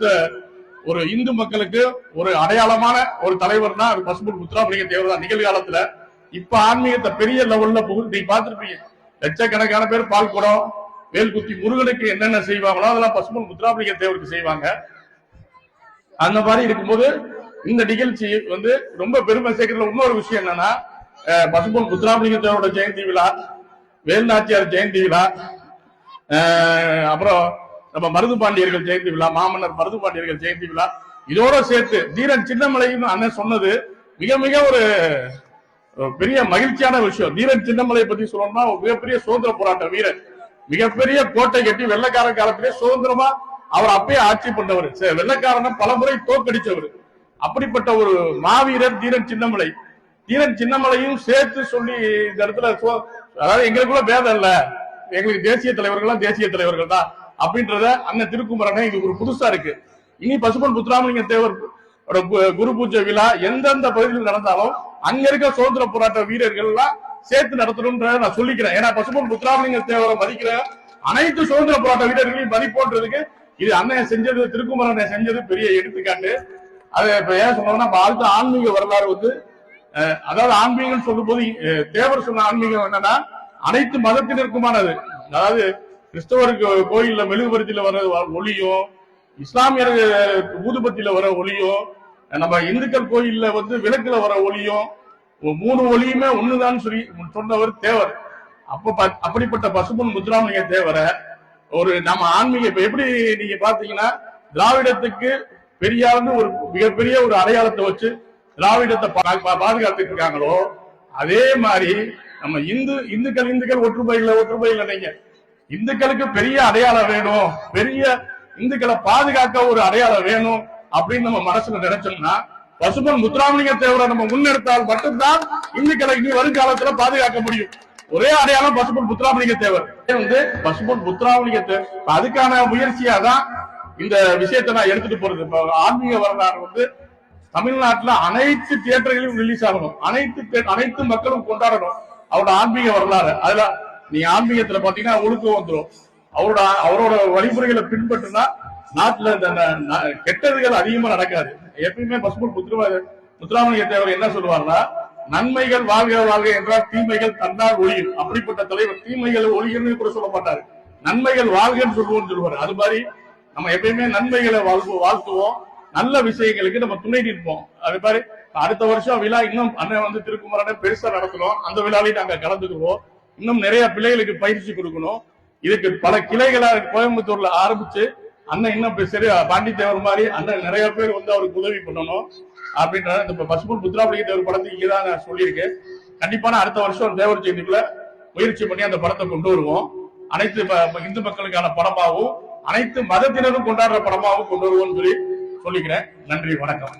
கொடுத்த ஒரு இந்து மக்களுக்கு ஒரு அடையாளமான ஒரு தலைவர்னா அது பசுபூர் முத்துராமலிங்க தேவர் தான் நிகழ்காலத்துல இப்ப ஆன்மீகத்தை பெரிய லெவல்ல புகு நீ பார்த்திருப்பீங்க. லட்சக்கணக்கான பேர் பால் குடம் வேல்குத்தி முருகனுக்கு என்னென்ன செய்வாங்களோ அதெல்லாம் பசும்பொன் முத்துராமலிங்க தேவருக்கு செய்வாங்க. அந்த மாதிரி இருக்கும்போது இந்த நிகழ்ச்சி வந்து ரொம்ப பெருமை சேர்க்கறதுல இன்னொரு விஷயம் என்னன்னா அஹ், பசும்பொன் முத்துராமலிங்க தேவரோட ஜெயந்தி விழா வேல்நாச்சியார் ஜெயந்தி விழா அப்புறம் நம்ம மருது பாண்டியர்கள் ஜெயந்தி விழா மாமன்னர் மருது பாண்டியர்கள் ஜெயந்தி விழா இதோட சேர்த்து தீரன் சின்னமலைன்னு அண்ணன் சொன்னது மிக மிக ஒரு பெரிய மகிழ்ச்சியான விஷயம். தீரன் சின்னமலை பத்தி சொல்லணும்னா மிகப்பெரிய சுதந்திர போராட்ட வீரர். மிகப்பெரிய கோட்டை கட்டி வெள்ளக்கார காலத்திலே சுதந்திரமா அவர் அப்பயே ஆட்சி பண்ணவர். சே- பல பலமுறை தோக்கடிச்சவர் அப்படிப்பட்ட ஒரு மாவீரர் தீரன் சின்னமலை. தீரன் சின்னமலையும் சேர்த்து சொல்லி இந்த இடத்துல அதாவது எங்களுக்குள்ள பேதம் இல்ல. எங்களுக்கு தேசிய தலைவர்கள்லாம் தேசிய தலைவர்கள் தான். அப்படின்றத அண்ணன் திருக்குமரனை இது ஒரு புதுசா இருக்கு. இனி பசுபன் புத்ராமலிங்க தேவர் கு- குரு பூஜை விழா எந்தெந்த பகுதியில் நடந்தாலும் அங்க இருக்க சுதந்திர போராட்ட வீரர்கள் எல்லாம் சேர்த்து நடத்தணும்ன்ற நான் சொல்லிக்கிறேன். ஏன்னா பசுபன் புத்ராமலிங்க தேவரை மதிக்கிற அனைத்து சுதந்திர போராட்ட வீரர்களையும் மதிப்போன்றதுக்கு இது அண்ணன் செஞ்சது திருக்குமரனை செஞ்சது பெரிய எடுத்துக்காட்டு. அது இப்ப ஏன் சொன்னோம்னா அடுத்த ஆன்மீக வரலாறு வந்து அஹ், அதாவது ஆன்மீகம் சொல்லும் போது தேவர் சொன்ன ஆன்மீகம் என்னன்னா அனைத்து மதத்தினருக்குமானது. அதாவது கிறிஸ்தவருக்கு கோயில்ல மெழுகுபருத்தில வர வ- ஒளியும் இஸ்லாமியர் ஊதுபத்தியில வர ஒளியும் நம்ம இந்துக்கள் கோயில்ல வந்து விளக்குல வர ஒளியும் மூணு ஒளியுமே ஒண்ணுதான் சொல்லி சொன்னவர் தேவர். அப்ப அப்படிப்பட்ட பசுபொன் முத்துராமலிங்க தேவரை ஒரு நம்ம ஆன்மீக இப்ப எப்படி நீங்க பாத்தீங்கன்னா திராவிடத்துக்கு பெரியார்னு ஒரு மிகப்பெரிய ஒரு அடையாளத்தை வச்சு திராவிடத்தை பா- பா- பாதுகாத்துட்டு இருக்காங்களோ அதே மாதிரி நம்ம இந்து இந்துக்கள் இந்துக்கள் ஒற்றுமையில ஒற்றுமையில் நினைங்க இந்துக்களுக்கு பெரிய அடையாளம் வேணும். பெரிய இந்துக்களை பாதுகாக்க ஒரு அடையாளம் வேணும் அப்படின்னு நம்ம மனசுல நினைச்சோம்னா பசுமன் முத்துராமலிங்க தேவரை நம்ம முன்னெடுத்தால் மட்டும்தான் இந்துக்களை இனி வருங்காலத்துல பாதுகாக்க முடியும். ஒரே அடையாளம் பசுமன் முத்துராமலிங்க தேவர். வந்து பசுமன் முத்துராமலிங்க தேவர் அதுக்கான முயற்சியா தான் இந்த விஷயத்தை நான் எடுத்துட்டு போறது. ஆன்மீக வரலாறு வந்து தமிழ்நாட்டுல அனைத்து தியேட்டர்களையும் ரிலீஸ் ஆகணும். அனைத்து அனைத்து மக்களும் கொண்டாடணும். அவரோட ஆன்மீக வரலாறு. அதுல நீங்க ஆன்மீகத்துல பாத்தீங்கன்னா ஒழுக்கம் வந்துடும் அவரோட அவரோட வழிமுறைகளை பின்பற்றினா நாட்டுல இந்த கெட்டதுகள் அதிகமா நடக்காது. எப்பயுமே பசுமன் முத்துரா முத்துராமலிங்க தேவர் என்ன சொல்லுவாருன்னா நன்மைகள் வாழ்க வாழ்க என்றால் தீமைகள் தன்னால் ஒழியும். அப்படிப்பட்ட தலைவர் தீமைகள் ஒழியும்னு கூட சொல்ல மாட்டாரு. நன்மைகள் வாழ்கன்னு சொல்லுவோம்னு சொல்லுவாரு. அது மாதிரி நம்ம எப்பயுமே நன்மைகளை வாழ்வோம் வாழ்த்துவோம். நல்ல விஷயங்களுக்கு நம்ம துணை நிற்போம். அது மாதிரி அடுத்த வருஷம் விழா இன்னும் அண்ணன் வந்து திருக்குமரனை பெருசா நடத்தணும் அந்த விழாலையும் நாங்க கலந்துக்குவோம். இன்னும் நிறைய பிள்ளைகளுக்கு பயிற்சி கொடுக்கணும். இதுக்கு பல கிளைகளா கோயம்புத்தூர்ல ஆரம்பிச்சு அண்ணன் இன்னும் சரி பாண்டி தேவர் மாதிரி அண்ணன் நிறைய பேர் வந்து அவருக்கு உதவி பண்ணணும் அப்படின்ற இந்த பசுபூர் புத்ராபலிங்க தேவர் படத்தை இங்கதான் நான் சொல்லியிருக்கேன். கண்டிப்பான அடுத்த வருஷம் தேவர் ஜெயந்திக்குள்ள முயற்சி பண்ணி அந்த படத்தை கொண்டு வருவோம். அனைத்து இந்து மக்களுக்கான படமாகவும் அனைத்து மதத்தினரும் கொண்டாடுற படமாகவும் கொண்டு வருவோம்னு சொல்லி சொல்லிக்கிறேன். நன்றி வணக்கம்.